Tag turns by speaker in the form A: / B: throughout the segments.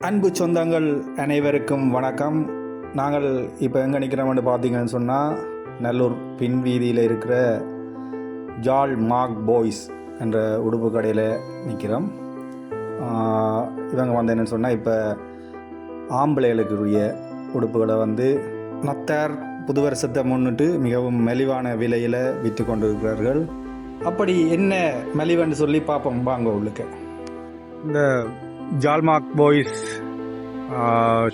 A: அன்பு சொந்தங்கள் அனைவருக்கும் வணக்கம். நாங்கள் இப்போ எங்கே நிற்கிறோம்னு பார்த்தீங்கன்னு சொன்னால் நல்லூர் பின் வீதியில் இருக்கிற ஜால் மார்க் பாய்ஸ் என்ற உடுப்பு கடையில் நிற்கிறோம் இவங்க வந்து என்னென்னு சொன்னால் இப்போ ஆம்பளைகளுக்குரிய உடுப்புகளை வந்து நத்தார் புது வருஷத்தை முன்னிட்டு மிகவும் மலிவான விலையில் விற்று கொண்டிருக்கிறார்கள். அப்படி என்ன மலிவன்னு சொல்லி பார்ப்போம். வாங்க உள்ளுக்கு. இந்த ஜால்மார்க் பாய்ஸ்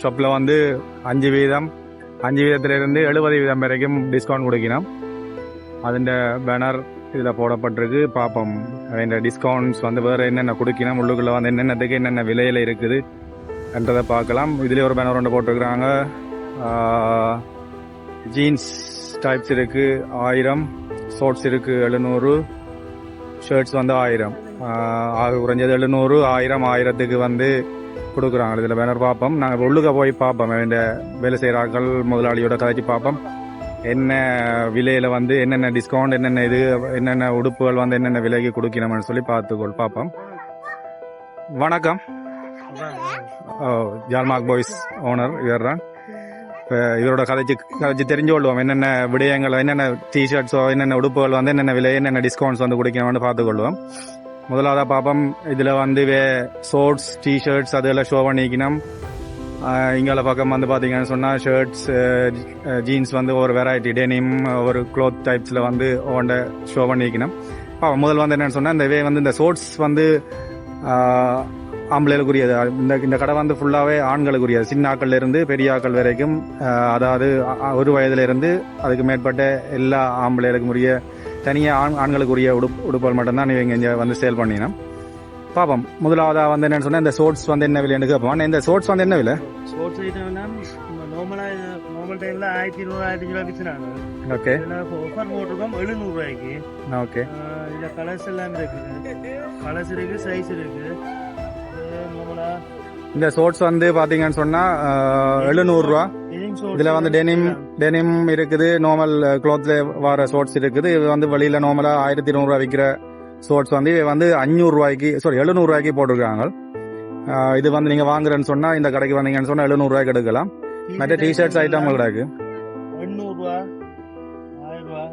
A: ஷாப்பில் வந்து அஞ்சு வீதம் அஞ்சு வீதத்திலிருந்து எழுபது வீதம் வரைக்கும் டிஸ்கவுண்ட் கொடுக்கணும். அதுண்ட பேனர் இதில் போடப்பட்டிருக்கு. பார்ப்போம் இந்த டிஸ்கவுண்ட்ஸ் வந்து வேறு என்னென்ன கொடுக்கணும் உள்ளுக்குள்ளே வந்து என்னென்னத்துக்கு என்னென்ன விலையில் இருக்குது என்றதை பார்க்கலாம். இதுலேயே ஒரு பேனர் ஒன்று போட்டிருக்கிறாங்க. ஜீன்ஸ் டைப்ஸ் இருக்குது ஆயிரம். ஷோர்ட்ஸ் இருக்குது எழுநூறு. ஷர்ட்ஸ் வந்து ஆயிரம். அது குறைஞ்சது எழுநூறு ஆயிரம் ஆயிரத்துக்கு வந்து கொடுக்குறாங்க. இதில் பேனர் பார்ப்போம் நாங்கள் உள்ளுக்க போய் பார்ப்போம் இந்த வேலை செய்கிறார்கள் முதலாளியோட கதைச்சி பார்ப்போம் என்ன விலையில் வந்து என்னென்ன டிஸ்கவுண்ட் என்னென்ன இது என்னென்ன உடுப்புகள் வந்து என்னென்ன விலைக்கு கொடுக்கணும்னு சொல்லி பார்த்துக்கொள் பார்ப்போம் வணக்கம். ஓ ஜால்மார்க் பாய்ஸ் ஓனர் இவர் தான் இப்போ இவரோட கதைச்சு கதைச்சு தெரிஞ்சு கொள்வோம் என்னென்ன விடயங்கள் என்னென்ன டிஷர்ட்ஸோ என்னென்ன உடுப்புகள் வந்து என்னென்ன விலை என்னென்ன டிஸ்கவுண்ட்ஸ் வந்து கொடுக்கணும்னு பார்த்துக்கொள்வோம் முதலாவதாக பார்ப்போம் இதில் வந்து வே ஷோர்ட்ஸ் டிஷர்ட்ஸ் அதெல்லாம் ஷோ பண்ணிக்கணும் இங்கால பக்கம் வந்து பார்த்தீங்கன்னு சொன்னால் ஷர்ட்ஸ் ஜீன்ஸ் வந்து ஒரு வெரைட்டி டெனிம் ஒரு க்ளோத் டைப்ஸில் வந்து ஓண்ட ஷோ பண்ணிக்கணும் முதல் வந்து என்னென்னு சொன்னால் இந்த வே வந்து இந்த ஷோர்ட்ஸ் வந்து ஆம்பளைகளுக்குரியது. இந்த இந்த கடை வந்து ஃபுல்லாகவே ஆண்களுக்குரியது. சின்ன ஆட்கள்ல இருந்து பெரிய ஆட்கள் வரைக்கும் அதாவது ஒரு வயதுலேருந்து அதுக்கு மேற்பட்ட எல்லா ஆம்பளைகளுக்கும் உரிய தனியாக ஆண் ஆண்களுக்குரிய உடுப் உடுப்புகள் மட்டும்தான் இவங்க இங்கே வந்து சேல் பண்ணினோம் பாப்போம். முதலாவதா வந்து என்னன்னு சொன்னா இந்த ஷோர்ட்ஸ் வந்து என்ன விலைன்னு கேட்போம். இந்த ஷோர்ட்ஸ் வந்து என்ன விலை?
B: ஸ்போர்ட்ஸ் ஐட்டம்னா நார்மலா டைம்ல ஆயிரத்தி இருநூறு ஆயிரத்தி ரூபாய் விற்கிறாங்க
A: ஓகே
B: ஆஃபர் போட்டிருக்கோம் எழுநூறு ரூபாய்க்கு.
A: ஓகே
B: இதுல கலர்ஸ் எல்லாம் இருக்குது. கலர்ஸ் இருக்கு சைஸ் இருக்கு நார்மலா
A: இந்த ஷோர்ட்ஸ் வந்து பாத்தீங்கன்னு சொன்னா எழுநூறுரூவா இதுல வந்து டெனிம் டெனிம் இருக்குது. நார்மல் க்ளோத்ல வர ஷோர்ட்ஸ் இருக்குது. இது வந்து வெளியில நார்மலா ஆயிரத்தி இருநூறுவா விற்கிற ஷோர்ட்ஸ் வந்து வந்து அஞ்சூறு ரூபாய்க்கு சாரி எழுநூறு ரூபாய்க்கு போட்டிருக்காங்க. இது வந்து நீங்க வாங்குறேன்னு சொன்னா இந்த கடைக்கு வந்தீங்கன்னு சொன்னா எழுநூறு ரூபாய்க்கு எடுக்கலாம். மற்ற டிஷர்ட்ஸ் ஐட்டம் கிடக்கு
B: எண்ணூறு ரூபா ஆயிரம் ரூபா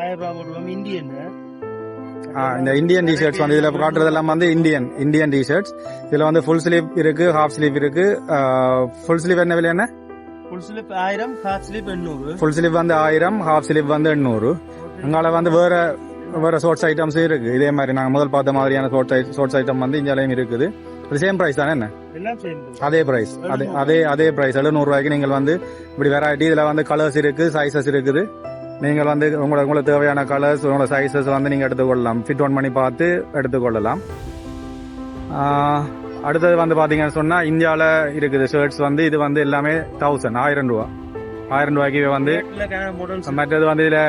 B: ஆயிரம் ரூபா போட்டுருக்கோம் இந்தியன்
A: இந்த இந்தியன் டிஷர்ட்ஸ் வந்து இதுல காட்டுறதெல்லாம் வந்து இந்தியன் இந்தியன் டிஷர்ட்ஸ் இதுல வந்து ஃபுல் ஸ்லீவ் இருக்கு ஹாஃப் ஸ்லீவ் இருக்கு. ஃபுல் ஸ்லீவ் என்ன விலை என்ன
B: ஃபுல் ஸ்லிப் ஆயிரம் ஹாஃப் ஸ்லிப் எண்ணூறு.
A: ஃபுல் ஸ்லீவ் வந்து ஆயிரம் ஹாஃப் ஸ்லீவ் வந்து எண்ணூறு. அங்கால வந்து வேற வேற ஷோர்ட்ஸ் ஐட்டம்ஸ் இருக்கு. இதே மாதிரி நாங்க முதல் பார்த்த மாதிரியான ஷோர்ட்ஸ் ஷோர்ட்ஸ் ஐட்டம் வந்து இந்தியாலயும் இருக்குது. இது சேம் பிரைஸ் தானே என்ன?
B: எல்லாம்
A: அதே பிரைஸ் அதே அதே அதே பிரைஸ் எழுநூறு ரூபாய்க்கு நீங்கள் வந்து இப்படி வெரைட்டி இதுல வந்து கலர்ஸ் இருக்கு சைசஸ் இருக்குது. நீங்கள் வந்து உங்களோட உங்களுக்கு தேவையான கலர்ஸ் உங்களோட சைசஸ் வந்து நீங்க எடுத்துக்கொள்ளலாம். ஃபிட் ஒன் பண்ணி பார்த்து எடுத்துக்கொள்ளலாம். அடுத்தது வந்து பாத்தீங்கன்னு சொன்னா இந்தியாவில் இருக்குது ஷர்ட்ஸ் வந்து இது வந்து எல்லாமே தௌசண்ட் ஆயிரம் ரூபா. ஆயிரம் ரூபாய்க்கு வந்து மற்றது வந்து இதுல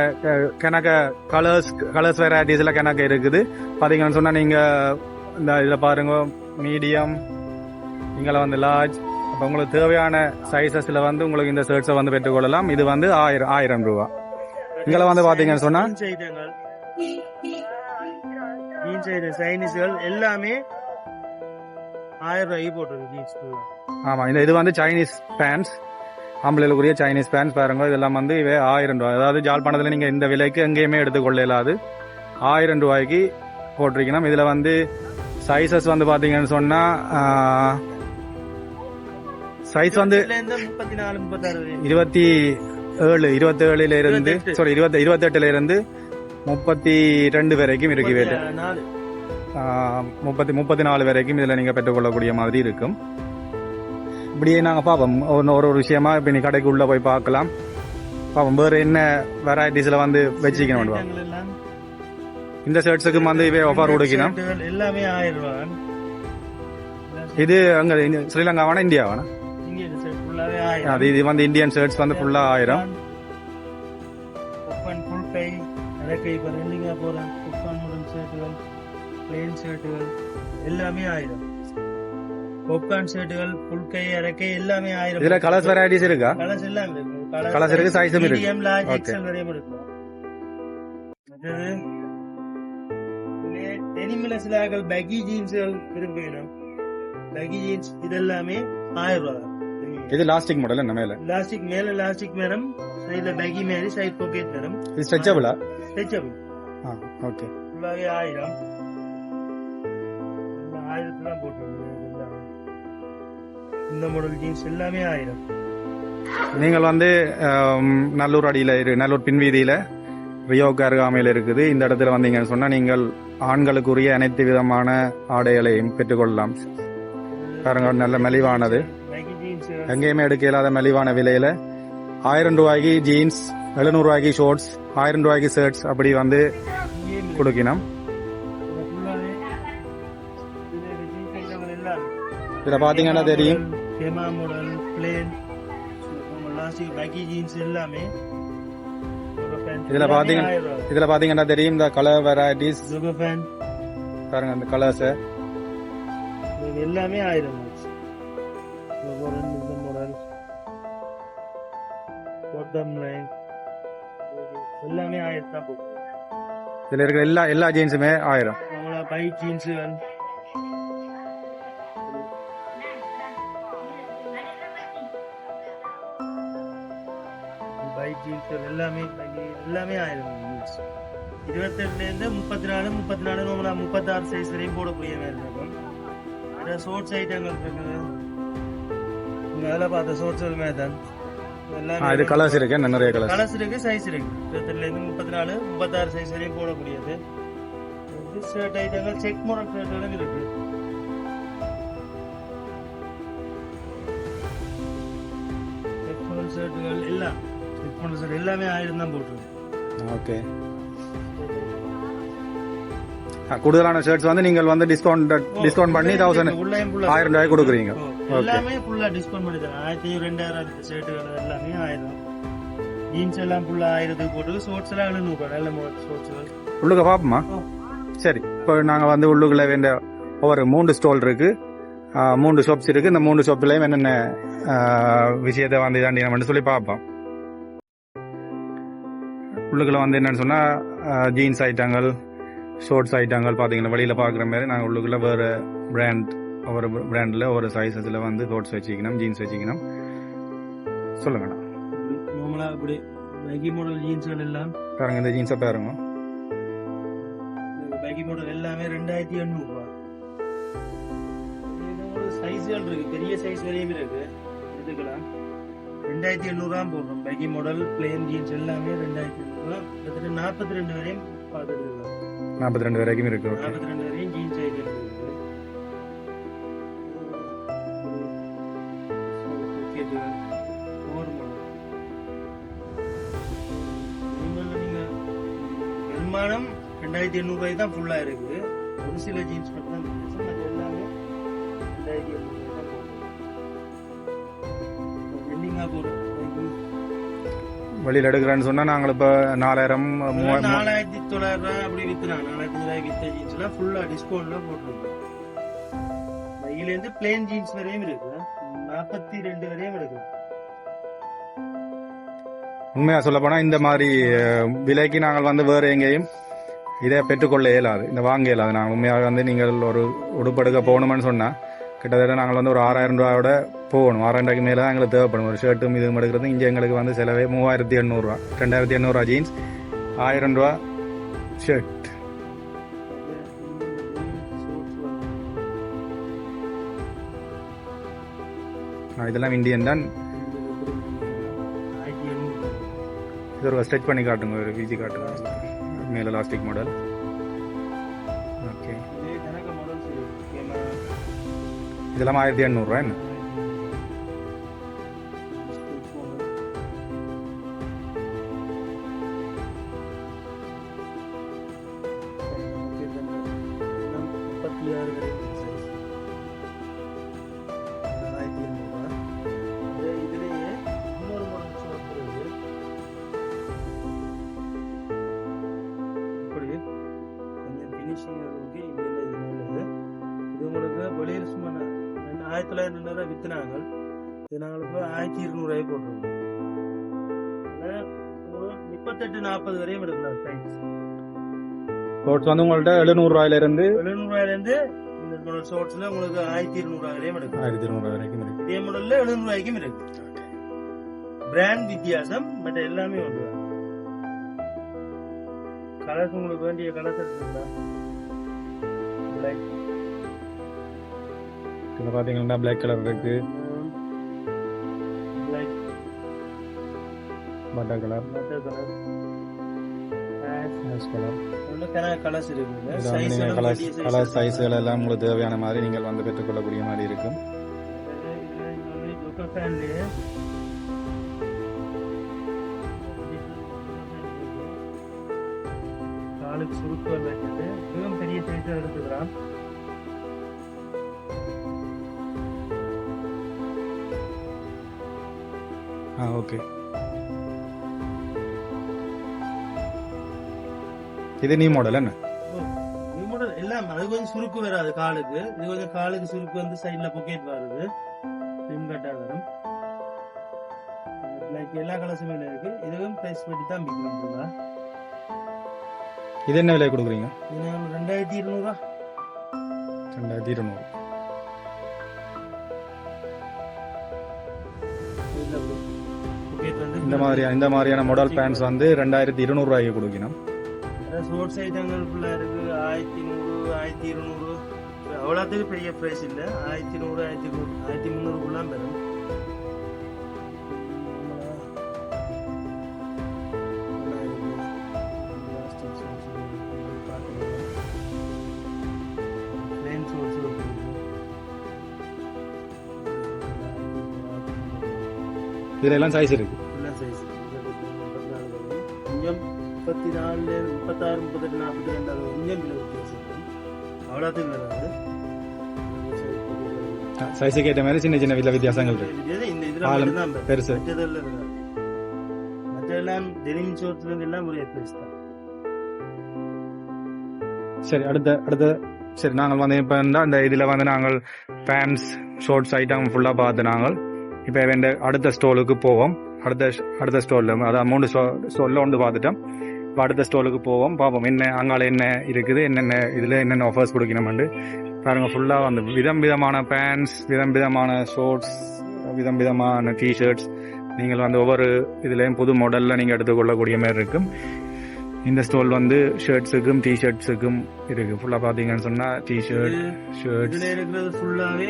A: கணக்க கலர்ஸ் கலர்ஸ் வெரைட்டிஸ்ல கணக்கு இருக்குது. பாத்தீங்கன்னு சொன்னா நீங்க இந்த இதுல பாருங்க மீடியம் இங்கே வந்து லார்ஜ் அப்போ உங்களுக்கு தேவையான சைசஸ்ல வந்து உங்களுக்கு இந்த ஷர்ட்ஸை வந்து பெற்றுக்கொள்ளலாம். இது வந்து ஆயிரம் ஆயிரம் ரூபா. இங்கே வந்து பாத்தீங்கன்னு சொன்னா?
B: ஜீன்ஸ் ஐட்டம் சைனீஸ்கள் எல்லாமே ஆயிரம் ரூபாய்க்கு போட்டிருக்கு
A: ஆமா இந்த இது வந்து சைனீஸ் பேண்ட்ஸ் ஆம்பளைகளுக்குரிய சைனீஸ் பேண்ட்ஸ் பாருங்க இதெல்லாம் வந்து இவே ஆயிரம் ரூபாய். அதாவது ஜாழ்ப்பாணத்தில் நீங்க இந்த விலைக்கு எங்கேயுமே எடுத்துக்கொள்ள இயலாது. ஆயிரம் ரூபாய்க்கு போட்டிருக்கணும். இதுல வந்து சைசஸ் வந்து பாத்தீங்கன்னு சொன்னா சைஸ் வந்து
B: இதுல முப்பத்தி நாலு முப்பத்தாறு.
A: இருபத்தி ஏழு இருபத்தி ஏழுல இருந்து. சாரி இருபத்தி இருபத்தெட்டுல இருந்து முப்பத்தி ரெண்டு வரைக்கும் இருக்கு வேட்டு
B: முப்பத்தி
A: முப்பத்தி நாலு வரைக்கும் இதுல நீங்க பெற்றுக்கொள்ளக்கூடிய மாதிரி இருக்கும். இப்படியே நாங்க பார்ப்போம். ஒரு ஒரு ஒரு விஷயமா இப்ப நீ கடைக்கு உள்ள போய் பார்க்கலாம். பார்ப்போம். வேற என்ன வெரைட்டிஸ்ல வந்து வச்சுக்கணும் இந்த ஷர்ட்ஸுக்கு வந்து இவே ஆஃபர் கொடுக்கணும்.
B: எல்லாமே ஆயிரம்
A: இது அங்க ஸ்ரீலங்காவான இந்தியாவான? அது இது வந்து இந்தியன் ஷர்ட்ஸ் வந்து ஃபுல்லா ஆயிரம்.
B: ஓப்பன் ஃபுல் கை அரைக்கை இப்போ ரெண்டிங்கா போறேன் ஓப்பன் முடன் ஷர்ட்டுகள் பிளெயின் ஷர்ட்டுகள் எல்லாமே ஆயிரம். ஓப்பன் ஷர்ட்டுகள் ஃபுல் கை அரைக்கை எல்லாமே ஆயிரம்.
A: இதுல கலர்ஸ் வெரைட்டிஸ் இருக்கா?
B: கலர்ஸ் எல்லாம் இருக்கு.
A: Colours இருக்கு, உம் இருக்கு.
B: Medium large. எக்ஸல் வரையும் இருக்கு. டெனிமில் சில பேக்கி ஜீன்ஸ் விரும்புகிறோம் பேகி ஜீன்ஸ் இது எல்லாமே ஆயிரம் ரூபா
A: இது லாஸ்டிக் மாடல் என்ன மேல?
B: லாஸ்டிக் மேல லாஸ்டிக் மேடம் சைடுல பேகி மாதிரி சைட் பாக்கெட் மேடம்.
A: இது ஸ்ட்ரெச்சபிளா
B: ஸ்ட்ரெச்சபிள்
A: ஆ ஓகே
B: ஃபுல்லாவே ஆயிரம். எல்லாம் ஆயிரத்துல போட்டுருங்க இதெல்லாம். இந்த மாடல் ஜீன்ஸ் எல்லாமே ஆயிரம்.
A: நீங்கள் வந்து நல்லூர் அடியில் இரு நல்லூர் பின்வீதியில் ரியோக்கு அருகாமையில் இருக்குது. இந்த இடத்துல வந்தீங்கன்னு சொன்னால் நீங்கள் ஆண்களுக்குரிய அனைத்து விதமான ஆடைகளையும் பெற்றுக்கொள்ளலாம். பாருங்க நல்ல மலிவானது. எங்கேயுமே எடுக்க இயலாத மலிவான விலையில ஆயிரம் ரூபாய்க்கு ஜீன்ஸ் எழுநூறு ரூபாய்க்கு ஷோர்ட்ஸ் ஆயிரம் ரூபாய்க்கு ஷர்ட்ஸ் அப்படி வந்து கொடுக்கணும் இதில் பார்த்தீங்கன்னா தெரியும்.
B: கேமா model plain elastic baggy jeans எல்லாமே
A: இதுல பாத்தீங்க- இதில் பார்த்தீங்கன்னா தெரியும். இந்த கலர் வெரைட்டிஸ் பாருங்க அந்த கலர்ஸை
B: எல்லாமே ஆயிரம் மாடல் இந்த மாடல் பாட்டம் லைன் எல்லாமே ஆயிரம் தான் போகும்
A: இதில் இருக்கிற எல்லா எல்லா ஜீன்ஸுமே ஆயிரம்.
B: அவங்கள பை ஜீன்ஸ் பை ஜீன்ஸ் எல்லாமே எல்லாமே ஆயிரம் ஜீன்ஸ் இருபத்தெட்டுல இருந்து முப்பத்தி நாலு முப்பத்தி நாலு நம்மளா முப்பத்தாறு சைஸ் வரையும் போடக்கூடிய மாதிரி இருக்கும். ஷோர்ட்ஸ் ஐட்டங்கள் இருக்குது அதில் பார்த்த மேலே தான்.
A: ஆ, இது கலர்ஸ் இருக்கு இன்னும் நிறைய கலர்ஸ்
B: கலர்ஸ் இருக்கு சைஸ் இருக்கு. இருபத்தெட்டுல இருந்து முப்பத்தி நாலு முப்பத்தாறு சைஸ் வரையும் போடக்கூடியது. ஷர்ட் ஐட்டங்கள் செக் மாடல் ஷர்ட்களும் இருக்கு. செக் மாடல் ஷர்ட்டுகள் எல்லாம் செக் மாடல் ஷர்ட் எல்லாமே ஆயிரம் தான் போட்டுருக்கு.
A: ஓகே. கூடுதலான ஷர்ட்ஸ் வந்து நீங்கள் வந்து டிஸ்கவுண்ட் டிஸ்கவுண்ட் பண்ணி தௌசண்ட் ஆயிரம் ரூபாய்க்கு கொடுக்குறீங்க.
B: எல்லாமே ஃபுல்லா டிஸ்கவுண்ட் பண்ணி தரேன். ஆயிரத்தி ரெண்டாயிரம் ஷர்ட்டுகள் எல்லாமே ஆயிரம். ஜீன்ஸ் எல்லாம் ஃபுல்லா ஆயிரத்துக்கு போட்டு ஷோர்ட்ஸ் எல்லாம் எழுநூறு நல்ல ஷோர்ட்ஸ்கள்
A: உள்ளுக்க பார்ப்போமா சரி. இப்போ நாங்கள் வந்து உள்ளுக்குள்ள வேண்டிய ஒவ்வொரு மூன்று ஸ்டால் இருக்கு. மூன்று ஷாப்ஸ் இருக்கு. இந்த மூன்று ஷாப்லையும் என்னென்ன விஷயத்தை வந்து இதாண்டி நம்ம சொல்லி பார்ப்போம் உள்ளுக்குள்ள வந்து என்னன்னு சொன்னா ஜீன்ஸ் ஐட்டங்கள் ஷோர்ட்ஸ் ஐட்டங்கள் பார்த்தீங்கன்னா வெளியில் பார்க்குற மாதிரி நாங்கள் உள்ளுக்குள்ள வேறு பிராண்ட் ஒவ்வொரு பிராண்டில் ஒவ்வொரு சைஸஸில் வந்து ஷோர்ட்ஸ் வச்சுக்கணும் ஜீன்ஸ் வச்சுக்கணும். சொல்லுங்கண்ணா
B: நார்மலா இப்படி பைக்கி மாடல் ஜீன்ஸ்கள் எல்லாம்.
A: பாருங்க இந்த ஜீன்ஸை பாருங்க.
B: பைக்கி மாடல் எல்லாமே ரெண்டாயிரத்தி எண்ணூறு ரூபா. சைஸ்கள் இருக்கு பெரிய சைஸ் வரையும் இருக்கு. எடுத்துக்கலாம். ரெண்டாயிரத்தி எண்ணூறு ரூபா போடுறோம். பைக்கி மாடல் பிளேன் ஜீன்ஸ் எல்லாமே ரெண்டாயிரத்தி எண்ணூறு ரூபா. கிட்டத்தட்ட நாற்பத்தி ரெண்டு வரையும் பார்த்துருக்கலாம்
A: நாற்பத்தி ரெண்டு வரைக்கும் இருக்கு
B: நாற்பத்தி ரெண்டு ரெண்டாயிரத்தி எண்ணூறு ரூபாய் தான் ஃபுல்லா இருக்கு. ஒரு சில ஜீன்ஸ் மட்டும் தான் வித்தியாசம். மற்ற எல்லாமே ரெண்டாயிரத்தி எண்ணூறு ரூபாய் தான்
A: வெளியில் எடுக்கிறேன்னு சொன்னால் நாங்கள் இப்போ நாலாயிரம் மூவாயிரம்
B: நாலாயிரத்தி தொள்ளாயிரம் ரூபாய் அப்படி வித்துறாங்க. நாலாயிரத்தி தொள்ளாயிரம் வித்த ஜீன்ஸ் எல்லாம் ஃபுல்லா டிஸ்கவுண்ட்ல போட்டுருக்கோம் இதுல இருந்து பிளேன் ஜீன்ஸ் வரையும் இருக்கு. நாற்பத்தி ரெண்டு வரையும் இருக்கு.
A: உண்மையாக சொல்ல போனால் இந்த மாதிரி விலைக்கு நாங்கள் வந்து வேறு எங்கேயும் இதை பெற்றுக்கொள்ள இயலாது. இந்த வாங்க இயலாது. நாங்கள் உண்மையாக வந்து நீங்கள் ஒரு உடுப்படுக்க போகணுமென்னு சொன்னால் கிட்டத்தட்ட நாங்கள் வந்து ஒரு ஆறாயிரம் ரூபாயோட போகணும். ஆறாயிரம் ரூபாய்க்கு மேலே தான் எங்களுக்கு தேவைப்படும். ஒரு ஷர்ட்டும் இதுவும் எடுக்கிறது. இங்கே எங்களுக்கு வந்து செலவே மூவாயிரத்தி எண்ணூறுரூவா ரெண்டாயிரத்தி எண்ணூறுரூவா ஜீன்ஸ் ஆயிரம் ரூபா ஷர்ட் இதெல்லாம் இந்தியன் தான். இது ஒரு ஸ்ட்ரெச் பண்ணி காட்டுங்க. ஒரு வீசி காட்டுங்க. மேலே லாஸ்டிக் மாடல் ஓகே இதெல்லாம் ஆயிரத்தி எண்ணூறுரூவா என்ன
B: நா- ரெண்டு ஆயிரத்தி தொள்ளாயிரத்தி ரெண்டு வித்துனாங்க. இது நாங்கள் இப்போ ஆயிரத்தி இருநூறுவாய் போட்டிருக்கோம். முப்பத்தெட்டு நாற்பது வரையும் எடுக்கலாம் சைஸ்
A: ஷோர்ட்ஸ் வந்து எழுநூறுவாயிலிருந்து
B: எழுநூறுவாயில இருந்து இந்த ஸ்டாண்டர்ட் மாடல் ஷோர்ட்ஸ்ல உங்களுக்கு ஆயிரத்தி இருநூறு வரையும் இருக்கு
A: ஆயிரத்தி இருநூறு வரைக்கும் இருக்கு.
B: இதே மாடல்ல எழுநூறு ரூபாய்க்கும் இருக்கு. பிராண்ட் வித்தியாசம் பட் எல்லாமே ஒன்று கலர்ஸ் உங்களுக்கு வேண்டிய கலர்ஸ் இருக்குங்களா Black,
A: இதில் பார்த்தீங்கன்னா பிளாக் கலர் இருக்கு. பட்டர் கலர்
B: butter
A: கலர்
B: எல்லாம்
A: கலர் சைஸ்கள் எல்லாம் உங்களுக்கு தேவையான மாதிரி நீங்கள் வந்து பெற்றுக்கொள்ளக்கூடிய மாதிரி இருக்கும்.
B: காலுக்கு சுருக்கு மிகவும் பெரிய சைஸா எடுத்துக்கிறான்
A: ஆ ஓகே. இது நீ மாடல் என்ன?
B: இது மட்டும் எல்லாம் அது கொஞ்சம் சுருக்கு வராது காலுக்கு. இது கொஞ்சம் காலுக்கு சுருக்கு வந்து சைடுல பொக்கெட் வருது. ரிம் கட்டா வரும் லைக் எல்லா கலர்ஸுமே இருக்கு. இதுவும் பிரைஸ் பண்ணி தான் விற்கணும்
A: இது என்ன விலை கொடுக்குறீங்க?
B: இது ரெண்டாயிரத்தி இருநூறுவா
A: ரெண்டாயிரத்தி இருநூறு. இந்த மாதிரி இந்த மாதிரியான மாடல் பேண்ட்ஸ் வந்து ரெண்டாயிரத்தி இருநூறுவாய்க்கு கொடுக்கணும்.
B: ஸ்போர்ட்ஸ் ஐட்டங்கள் ஃபுல்லா இருக்கு. ஆயிரத்தி நூறு ஆயிரத்தி இருநூறு. அவ்வளோத்துக்கு பெரிய ப்ரைஸ் இல்லை. ஆயிரத்தி நூறு ஆயிரத்தி நூறு ஆயிரத்தி முந்நூறுக்குள்ள பெறும்.
A: இதுல எல்லாம் சைஸ் இருக்கு.
B: அவ்வளோத்துக்கு வராது
A: சைஸுக்கு ஏற்ற மாதிரி சின்ன சின்ன வித வித்தியாசங்கள் இருக்கு
B: இந்த இதுல.
A: பெருசு.
B: மற்றதெல்லாம் வராது. மற்றெல்லாம் டெனிம் ஷோர்ட்ஸ்ல எல்லாம் ஒரே பிரைஸ் தான்.
A: சரி அடுத்த அடுத்த. சரி நாங்கள் வந்து இப்போ இந்த இதில் வந்து நாங்கள் பேண்ட்ஸ் ஷோர்ட்ஸ் ஐட்டம் ஃபுல்லாக பார்த்து நாங்கள் இப்போ வேண்ட அடுத்த ஸ்டோலுக்கு போவோம். அடுத்த அடுத்த ஸ்டோரில் அதாவது மூணு ஸ்டோ ஸ்டோரில் ஒன்று பார்த்துட்டோம். அடுத்த ஸ்டோலுக்கு போவோம். பார்ப்போம் என்ன அங்கால என்ன இருக்குது என்னென்ன இதில் என்னென்ன ஆஃபர்ஸ் கொடுக்கணுமெண்டு பாருங்க ஃபுல்லாக வந்து விதம் விதமான பேண்ட்ஸ் விதம் விதமான ஷோர்ட்ஸ் விதம் விதமான டிஷர்ட்ஸ் நீங்கள் வந்து ஒவ்வொரு இதுலேயும் புது மாடலில் நீங்கள் எடுத்துக்கொள்ளக்கூடிய மாதிரி இருக்கும். இந்த ஸ்டோல் வந்து ஷர்ட்ஸுக்கும் டிஷர்ட்ஸுக்கும் இருக்கு. ஃபுல்லாக பார்த்தீங்கன்னு சொன்னால் டிஷர்ட் ஷர்ட்ஸ்
B: ஃபுல்லாவே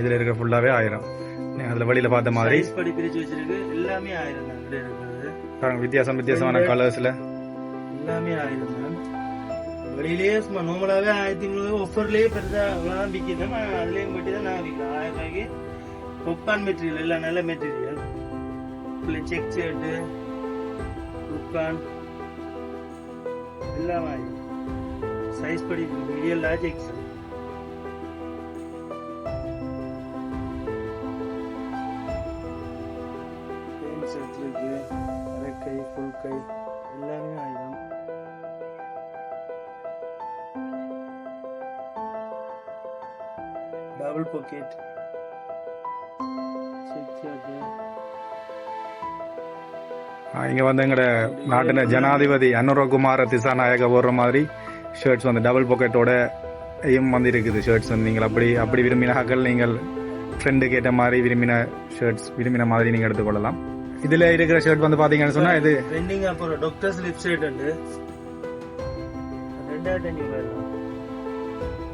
A: இதில் இருக்கிற ஃபுல்லாகவே ஆயிரம். அதில் வெளியில் பார்த்த மாதிரி
B: சைஸ் படி பிரிச்சு வச்சிருக்கு. எல்லாமே ஆயிரம்
A: பாருங்க, வித்தியாசம் வித்தியாசமான கலர்ஸில்
B: எல்லாமே ஆயிரம் தான் வெளியிலேயே சும்மா நார்மலாவே ஆயிரத்தி முந்நூறு ஆஃபர்லயே பெருசா அவ்வளவுதான் விற்கிது அதுலயும் பட்டி தான் நான் விற்கிறேன் ஆயிரம் ரூபாய்க்கு கொப்பான் மெட்டீரியல் எல்லாம் நல்ல மெட்டீரியல் செக் ஷர்ட்டு லுக்கான் எல்லாம் சைஸ் படி மீடியம் லார்ஜ் எக்ஸல் கை எல்லாருமே கை டபுள் பாக்கெட் செக்
A: இங்கே வந்து எங்களோட நாட்டின ஜனாதிபதி அனுரகுமார திசாநாயக போடுற மாதிரி ஷர்ட்ஸ் வந்து டபுள் பாக்கெட்டோட ஐயும் வந்து இருக்குது ஷர்ட்ஸ் வந்து நீங்கள் அப்படி அப்படி விரும்பினாக்கள் நீங்கள் ஃப்ரெண்டுக்கு ஏற்ற மாதிரி விரும்பின ஷர்ட்ஸ் விரும்பின மாதிரி நீங்கள் எடுத்துக்கொள்ளலாம். இதில் இருக்கிற ஷர்ட் வந்து பார்த்தீங்கன்னு சொன்னால் இது.
B: ட்ரெண்டிங்கா போற டாக்டர்ஸ் லிப் ஷர்ட் உண்டு. ரெண்டாயிரத்தி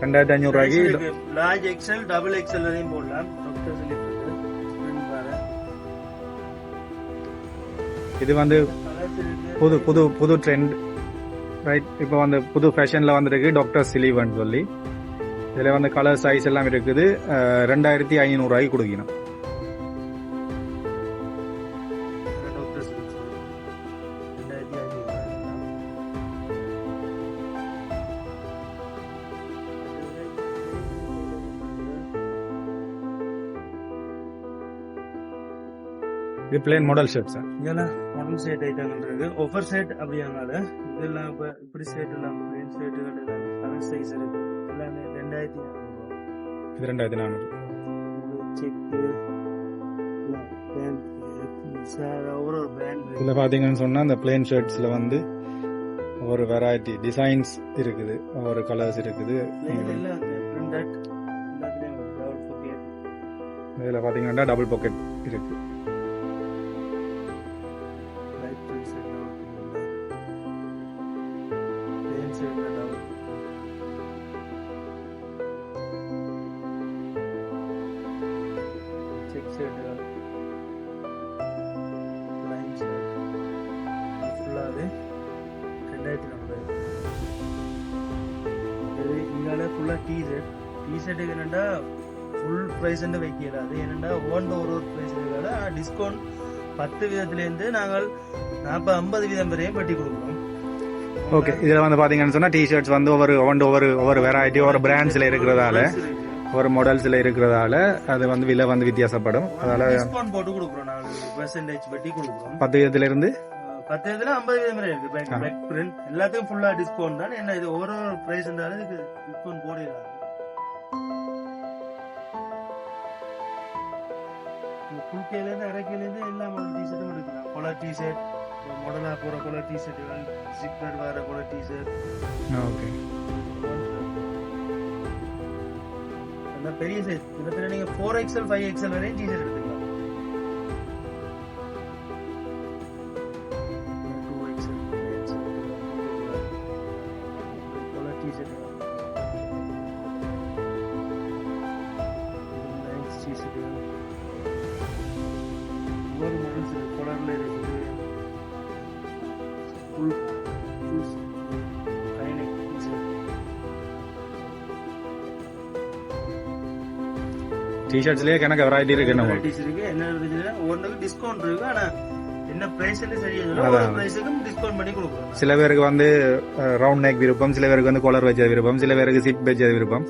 A: ரெண்டாயிரத்தி ஐநூறுரூவாய்க்கு
B: லார்ஜ் எக்ஸல் டபுள் எக்ஸல் வரையும் போடலாம். டாக்டர்ஸ் லிப் பாரு
A: இது வந்து புது புது புது ட்ரெண்ட் ரைட் இப்போ வந்து புது ஃபேஷனில் வந்துருக்கு டாக்டர் சிலிவன் சொல்லி. இதில் வந்து கலர் சைஸ் எல்லாம் இருக்குது. ரெண்டாயிரத்தி ஐநூறுரூவாய்க்கு கொடுக்கணும். பிளேன் மாடல் சார்
B: இதெல்லாம் மாடல் செட் ஐட்டங்கள் இருக்கு ஒவ்வொரு செட் அப்படியானால இதெல்லாம் இப்ப இப்படி செட் எல்லாம் பிளேன் செட்டுகள் எல்லாம் கலர் சைஸ் இருக்கு. எல்லாமே ரெண்டாயிரத்தி ஐநூறு
A: இது ரெண்டாயிரத்தி நானூறு.
B: செக்கு பிராண்ட்
A: இதில் பார்த்தீங்கன்னு சொன்னால் இந்த பிளேன் ஷர்ட்ஸில் வந்து ஒரு வெரைட்டி டிசைன்ஸ் இருக்குது. ஒரு கலர்ஸ் இருக்குது. இதில் பார்த்தீங்கன்னா டபுள் பாக்கெட் இருக்கு.
B: டிஸ்கவுண்ட் பத்து வீதத்துலேருந்து நாங்கள் நாற்பது ஐம்பது வீதம் வரையும் வெட்டி கொடுக்குறோம்.
A: ஓகே இதில் வந்து பார்த்தீங்கன்னு சொன்னால் டிஷர்ட்ஸ் வந்து ஒவ்வொரு ஒவ்வொன்று ஒவ்வொரு ஒவ்வொரு வெரைட்டி ஒவ்வொரு பிராண்ட்ஸில் இருக்கிறதால ஒரு மாடல்ஸில் இருக்கிறதால அது வந்து விலை வந்து வித்தியாசப்படும். அதால
B: டிஸ்கவுண்ட் போட்டு கொடுக்குறோம் நாங்கள் பெர்சன்டேஜ் வெட்டி கொடுக்குறோம்.
A: பத்து விதத்திலிருந்து?
B: பத்து இதுல ஐம்பது வீதம் வரை இருக்கு. பேக் பேக் பிரிண்ட் எல்லாத்துக்கும் ஃபுல்லா டிஸ்கவுண்ட் தான். என்ன இது ஒரு பிரைஸ் இருந்தாலும் இதுக்கு டிஸ்கவுண்ட் போடலாம் ஃபுல் கேலேருந்து அரை கேலேருந்து எல்லா மாடல் டிஷர்ட்டும் எடுக்கலாம் கொலர் டிஷர்ட் மாடலாக போகிற கொலர் டிஷர்ட்டுகள் ஜிப்பர் வர கொலர் டிஷர்ட்
A: ஓகே
B: அந்த பெரிய சைஸ் கிட்டத்தட்ட நீங்க ஃபோர் எக்ஸ்எல் ஃபைவ் எக்ஸ்எல் வரையும் டிஷர்ட் எடுத்துக்கலாம்
A: டிஷர்ட்ஸ்லேயே கணக்கு வெரைட்டி இருக்கு நம்ம
B: டிஷர்ட் இருக்கு. என்ன இருக்குதுன்னா டிஸ்கவுண்ட் இருக்கு. ஆனா என்ன பிரைஸ்ன்னு சரியா சொல்ல
A: அதான்.
B: ஒரு பிரைஸுக்கும் டிஸ்கவுண்ட் பண்ணி கொடுக்குறோம்
A: சில பேருக்கு வந்து ரவுண்ட் நெக் விருப்பம் சில பேருக்கு வந்து கோலர் வச்ச விருப்பம் சில பேருக்கு சிப் வச்ச விருப்பம்.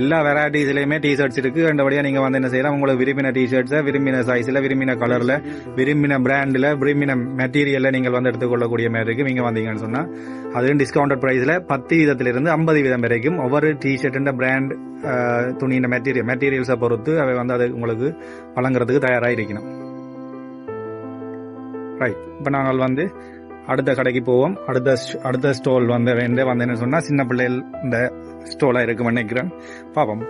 A: எல்லா வெரைட்டிஸ்லயுமே டிஷர்ட்ஸ் இருக்கு. ரெண்டபடியா நீங்க வந்து என்ன செய்யலாம் உங்களுக்கு விரும்பின டிஷர்ட்ஸை விரும்பின சைஸ்ல விரும்பின கலர்ல விரும்பின பிராண்ட்ல விரும்பின மெட்டீரியல்ல நீங்கள் வந்து எடுத்துக்கொள்ளக்கூடிய மாதிரி இருக்கு. நீங்க வந்தீங்கன்னு சொன்னா அதுவும் டிஸ்கவுண்டட் பிரைஸ்ல பத்து வீதத்துல இருந்து ஐம்பது வீதம் வரைக்கும் ஒவ்வொரு டிஷர்ட் பிராண்ட் துணியின் மெட்டீரியல் மெட்டீரியல்ஸை பொறுத்து அவை வந்து அது உங்களுக்கு வழங்குறதுக்கு தயாராக இருக்கணும். ரைட் இப்போ நாங்கள் வந்து அடுத்த கடைக்கு போவோம். அடுத்த அடுத்த ஸ்டோல் வந்து வந்து வந்தேன்னு என்ன சின்ன பிள்ளைகள் இந்த ஸ்டோலாக இருக்குன்னு நினைக்கிறேன். பார்ப்போம்.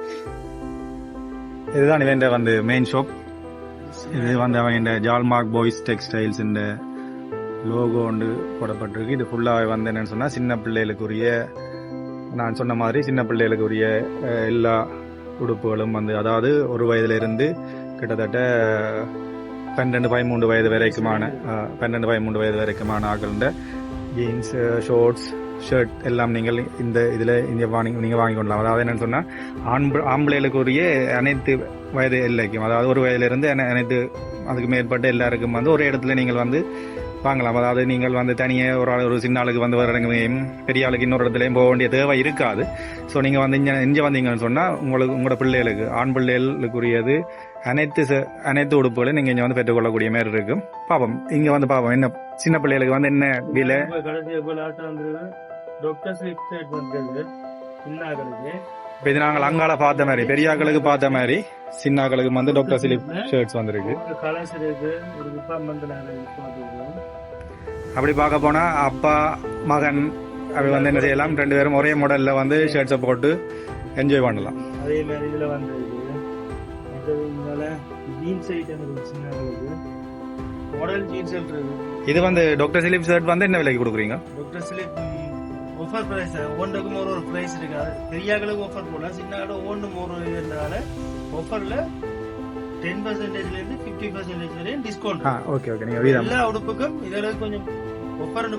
A: இதுதான் இவன் வந்து மெயின் ஷாப் இது வந்து அவன் இந்த ஜால்மார்க் பாய்ஸ் டெக்ஸ்டைல்ஸ் இந்த லோகோ ஒன்று போடப்பட்டிருக்கு. இது ஃபுல்லாக வந்து என்னென்னு சொன்னால் சின்ன பிள்ளைகளுக்குரிய நான் சொன்ன மாதிரி சின்ன பிள்ளைகளுக்குரிய எல்லா உடுப்புகளும் வந்து அதாவது ஒரு வயதுலேருந்து கிட்டத்தட்ட பன்னெண்டு பதிமூன்று வயது வரைக்குமான அஹ், பன்னெண்டு பதிமூன்று வயது வரைக்குமான ஆகல்ந்த ஜீன்ஸ் ஷோர்ட்ஸ் ஷர்ட் எல்லாம் நீங்கள் இந்த இதில் இங்கே வாங்கி நீங்கள் வாங்கி கொள்ளலாம் அதாவது என்னன்னு சொன்னால் ஆண் ஆம்பளைகளுக்குரிய அனைத்து வயது எல்லைக்கும் அதாவது ஒரு வயதிலிருந்து அனைத்து அதுக்கு மேற்பட்ட எல்லாருக்கும் வந்து ஒரு இடத்துல நீங்கள் வந்து வாங்கலாம் அதாவது நீங்கள் வந்து தனியே ஒரு ஆள் ஒரு சின்ன ஆளுக்கு வந்து ஒரு இடங்களையும் பெரிய ஆளுக்கு இன்னொரு இடத்துலையும் போக வேண்டிய தேவை இருக்காது ஸோ நீங்கள் வந்து இங்கே இங்கே வந்தீங்கன்னு சொன்னால் உங்களுக்கு உங்களோட பிள்ளைகளுக்கு ஆண் பிள்ளைகளுக்குரியது அனைத்து அனைத்து உடுப்புகளையும் நீங்கள் இங்கே வந்து பெற்றுக்கொள்ளக்கூடிய மாதிரி இருக்கும் பாப்போம் இங்கே வந்து பாப்போம் என்ன சின்ன பிள்ளைகளுக்கு வந்து என்ன விலை?
B: இப்ப
A: இது நாங்கள் அங்கால பார்த்த மாதிரி பெரியாக்களுக்கு பார்த்த மாதிரி சின்னாக்களுக்கு வந்து டாக்டர் சிலிப் ஷர்ட்ஸ் வந்திருக்கு. அப்படி பார்க்க போனா அப்பா மகன் அப்படி வந்து என்ன செய்யலாம்? ரெண்டு பேரும் ஒரே மாடல்ல வந்து ஷர்ட்ஸை போட்டு என்ஜாய் பண்ணலாம்.
B: அதே மாதிரி இதுல வந்திருக்கு. இங்கால ஜீன்ஸ் ஐட்டம் இருக்கு சின்னாக்களுக்கு மாடல் ஜீன்ஸ் இருக்கு
A: இது வந்து டாக்டர் சிலிப் ஷர்ட் வந்து என்ன விலைக்கு கொடுக்குறீங்க?
B: டாக்டர் ஸ்லிப் ஆஃபர் பிரைஸ் ஒவ்வொன்றுக்கும் ஒரு ஒரு பிரைஸ் இருக்கு அது பெரியாக்களுக்கு ஆஃபர் போடலாம். சின்னாக்களும் ஒவ்வொன்றும் ஒரு இதுனால ஆஃபர்ல டென் பர்சன்டேஜ்ல இருந்து பிப்டி பர்சன்டேஜ் வரையும் டிஸ்கவுண்ட்
A: ஓகே ஓகே நீங்க வீதம்
B: எல்லா உடுப்புக்கும் இதோட கொஞ்சம்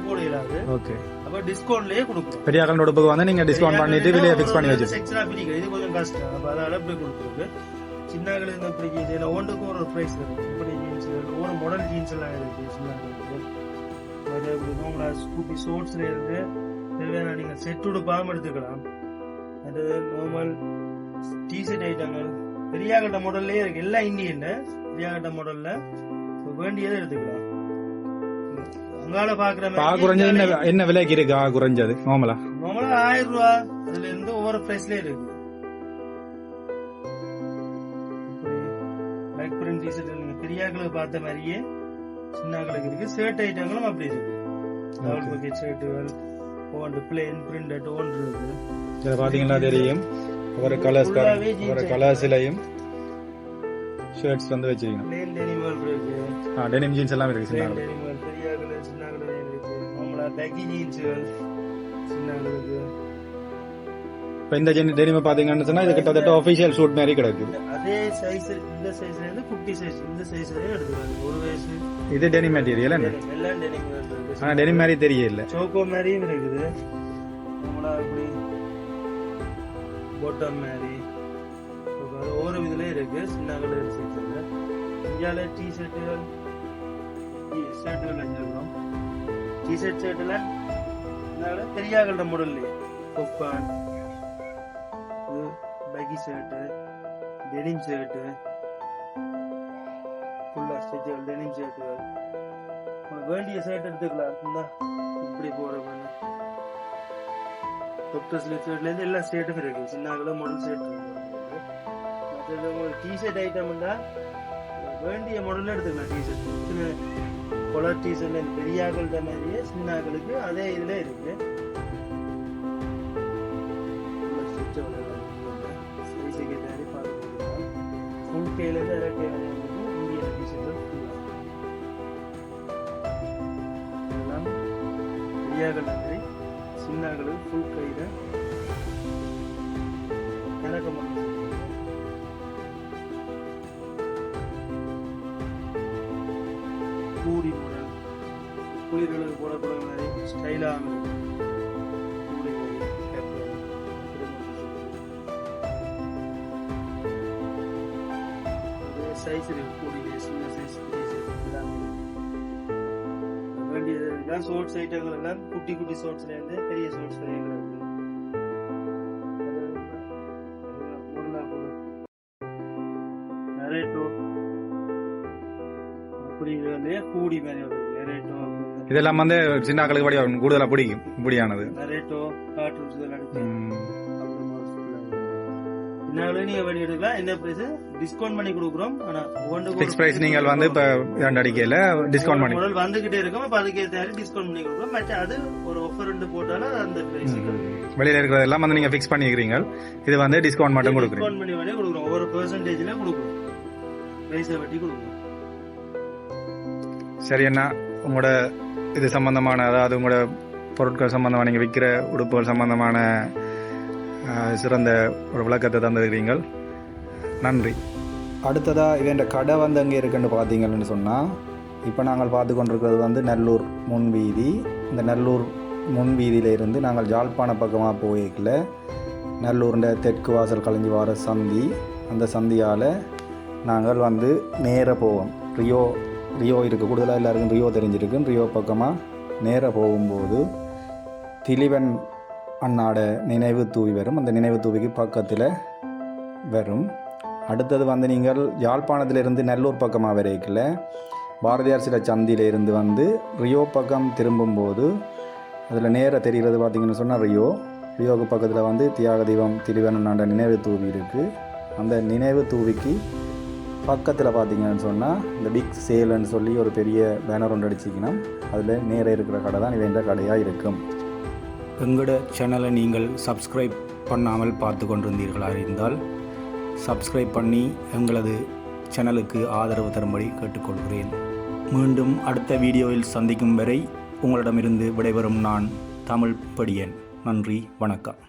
B: கூட இல்லாது
A: ஓகே
B: அப்ப டிஸ்கவுண்ட்லயே கொடுக்குறோம்
A: பெரியாக்கள் உடுப்புக்கு வந்து நீங்க டிஸ்கவுண்ட் பண்ணிட்டு விலையை ஃபிக்ஸ் பண்ணி வச்சு
B: செக்ஷனா பிரிக்க இது கொஞ்சம் கஷ்டம். அப்ப அதால இப்படி கொடுத்துருக்கு. சின்னங்களுக்கு இந்த இப்படி இதுல ஒன்றுக்கும் ஒரு பிரைஸ் இருக்கு. இப்படி ஜீன்ஸ் ஒவ்வொரு மாடல் ஜீன்ஸ் எல்லாம் இருக்கு. சின்னங்களுக்கு அது நார்மலா ஸ்கூட்டி ஷோர்ட்ஸ்ல இருந்து தேவையான நீங்க செட் உடுப்பாம எடுத்துக்கலாம். அது நார்மல் டிஷர்ட் ஐட்டங்கள் பெரியாகட்ட மாடல்லே இருக்கு. எல்லாம் இந்தியன் பெரியாகட்ட மாடல்ல வேண்டியதை எடுத்துக்கலாம். அங்கால பாக்குற
A: என்ன என்ன விலைக்கு இருக்கு? குறைஞ்சது. நார்மலா
B: நார்மலா ஆயிரம் ரூபா. அதுல இருந்து ஒவ்வொரு பிரைஸ்ல இருக்கு. பெரியாக்களுக்கு பார்த்த மாதிரியே சின்னாக்களுக்கு இருக்கு. ஷர்ட் ஐட்டங்களும் அப்படி இருக்கு. டபுள் பக்கெட் ஷர்ட்டுகள் ஒன்று பிளேன் பிரிண்டட் ஒன்று இருக்கு.
A: இதில் பார்த்தீங்கன்னா தெரியும். ஒரு கலர்ஸ் ஒரு. கலர்ஸ்லையும் ஷர்ட்ஸ் வந்து வச்சிருக்கணும்.
B: பிளேன் டெனிமல் இருக்கு.
A: ஆ டெனிம் ஜீன்ஸ் எல்லாம் இருக்கு சின்ன
B: டெனிமல் பெரிய சின்ன இருக்கு. நம்மளா பேக்கி ஜீன்ஸுகள் சின்ன இருக்கு.
A: இப்போ இந்த ஜென் டெனிமை பார்த்தீங்கன்னு சொன்னா இது கிட்டத்தட்ட ஒஃபிஷியல் ஷூட் மாதிரி கிடக்கு.
B: அதே சைஸ் இந்த சைஸ்ல இருந்து குட்டி சைஸ் இந்த சைஸ் வரையும் எடுத்துக்கலாம் ஒரு வயசு.
A: இது டெனிம் மெட்டீரியல் என்ன?
B: எல்லாம் டெனிமல் இருக்கு.
A: ஆனா டெனிம் மாதிரி தெரியல.
B: சோக்கோ மாதிரியும் இருக்குது. நம்மளா இப்படி பொட்டம் மாதிரி. ஒவ்வொரு இதுல இருக்கு. சின்ன கலர் சைஸ்ல இந்தியால டி ஷர்ட்டுகள் ஷர்ட்டுகள் வச்சிருக்கோம் டி ஷர்ட் ஷர்ட்ல பெரிய கலர் மாடல்ல கொப்பான் பைக்கி ஷர்ட்டு டெனிம் ஷர்ட்டு ஃபுல்லாக ஸ்டிச்சுகள் டெனிம் ஷர்ட்டுகள் உனக்கு வேண்டிய ஷர்ட் எடுத்துக்கலாம். இந்தா இப்படி போகிற பண்ணு டாக்டர் ஸ்லிப் எல்லா ஷர்ட்டும் இருக்கு. சின்ன மாடல் ஷர்ட் மற்றது உங்களுக்கு டிஷர்ட் ஐட்டம்னா வேண்டிய மாடலில் எடுத்துக்கலாம் டிஷர்ட் சின்ன கொலர் டிஷர்ட்ல பெரியாக்கள் பெரிய ஆகல்கிட்ட மாதிரியே சின்ன அதே இதில் இருக்குது ஃபுல் கையில இருந்து அரை கை எல்லாம் பெரியாக்கள் மாதிரி சின்னாக்களுக்கு ஃபுல் கூடி குளிர்களுக்கு போடக்கூடிய மாதிரி ஸ்டைலாக சைஸ் இருக்கு கூடிய சின்ன சைஸ் பெரிய சைஸ் எல்லாமே வேண்டியது எல்லாம் ஷோர்ட்ஸ் ஐட்டங்கள் எல்லாம் குட்டி குட்டி ஷோர்ட்ஸ்ல இருந்து பெரிய ஷோர்ட்ஸ் வரைக்கும் இருக்கு நரேட்டோ அப்படி இதுலயே கூடி மாதிரி வருது நரேட்டோ
A: இதெல்லாம் வந்து சின்ன படி கூடுதலா பிடிக்கும் இப்படியானது
B: நீங்க எடுக்கலாம் என்ன பிரைஸ் டிஸ்கவுண்ட் பண்ணி கொடுக்குறோம். ஆனா
A: ஃபிக்ஸ் பிரைஸ் நீங்கள் வந்து இப்ப இரண்டு அடிக்கையில டிஸ்கவுண்ட் பண்ணி
B: மாடல் வந்துகிட்டே இருக்கும். அப்ப அதுக்கு ஏற்ற டிஸ்கவுண்ட் பண்ணி கொடுக்குறோம். மற்ற அது ஒரு ஆஃபர் ரெண்டு போட்டாலும் அது அந்த பிரைஸ்
A: வெளியில இருக்கிறதெல்லாம் வந்து நீங்க ஃபிக்ஸ் பண்ணிக்கிறீங்க. இது வந்து டிஸ்கவுண்ட் மட்டும் கொடுக்குறீங்க.
B: டிஸ்கவுண்ட் பண்ணி பண்ணி கொடுக்குறோம். ஒவ்வொரு பெர்சன்டேஜ்ல கொடுக்குறோம். பிரைஸை வட்டி கொடுக்குறோம்.
A: சரி அண்ணா உங்களோட இது சம்பந்தமான அதாவது உங்களோட பொருட்கள் சம்பந்தமான நீங்க விற்கிற உடுப்புகள் சம்பந்தமான சிறந்த ஒரு விளக்கத்தை தந்திருக்கிறீங்கள் நன்றி. அடுத்ததாக இவன் கடை வந்து எங்கே இருக்குன்னு பார்த்தீங்கன்னு சொன்னால் இப்போ நாங்கள் பார்த்து கொண்டிருக்கிறது வந்து நல்லூர் முன்வீதி. இந்த நல்லூர் முன்வீதியில இருந்து நாங்கள் ஜாழ்ப்பாண பக்கமாக போயிருக்கல. நல்லூர்ன்ற தெற்கு வாசல் கலைஞ்சி வர சந்தி. அந்த சந்தியால் நாங்கள் வந்து நேராக போவோம். ரியோ ரியோ இருக்குது கூடுதலாக எல்லாருக்கும் ரியோ தெரிஞ்சிருக்கு ரியோ பக்கமாக நேர போகும்போது திலிவன் அன்னாட நினைவு தூவி வரும். அந்த நினைவு தூவிக்கு பக்கத்தில் வரும். அடுத்தது வந்து நீங்கள் யாழ்ப்பாணத்திலிருந்து நல்லூர் பக்கமாக வரைக்கல பாரதியார் சில சந்தியிலிருந்து வந்து ரியோ பக்கம் திரும்பும்போது அதில் நேராக தெரிகிறது பார்த்தீங்கன்னு சொன்னால் ரியோ. ரியோவுக்கு பக்கத்தில் வந்து தியாக தீபம் திருவண்ணாண்ட நினைவு தூவி இருக்குது அந்த நினைவு தூவிக்கு பக்கத்தில் பார்த்தீங்கன்னு சொன்னால் இந்த பிக் சேல்னு சொல்லி ஒரு பெரிய பேனர் ஒன்று அடிச்சிக்கணும் அதில் நேராக இருக்கிற கடை தான் இவன் கடையாக இருக்கும். எங்களோட சேனலை நீங்கள் சப்ஸ்கிரைப் பண்ணாமல் பார்த்து கொண்டிருந்தீர்களா இருந்தால் சப்ஸ்கிரைப் பண்ணி எங்களது சேனலுக்கு ஆதரவு தரும்படி கேட்டுக்கொள்கிறேன். மீண்டும் அடுத்த வீடியோவில் சந்திக்கும் வரை உங்களிடமிருந்து விடைபெறும் நான் தமிழ் படியன். நன்றி வணக்கம்.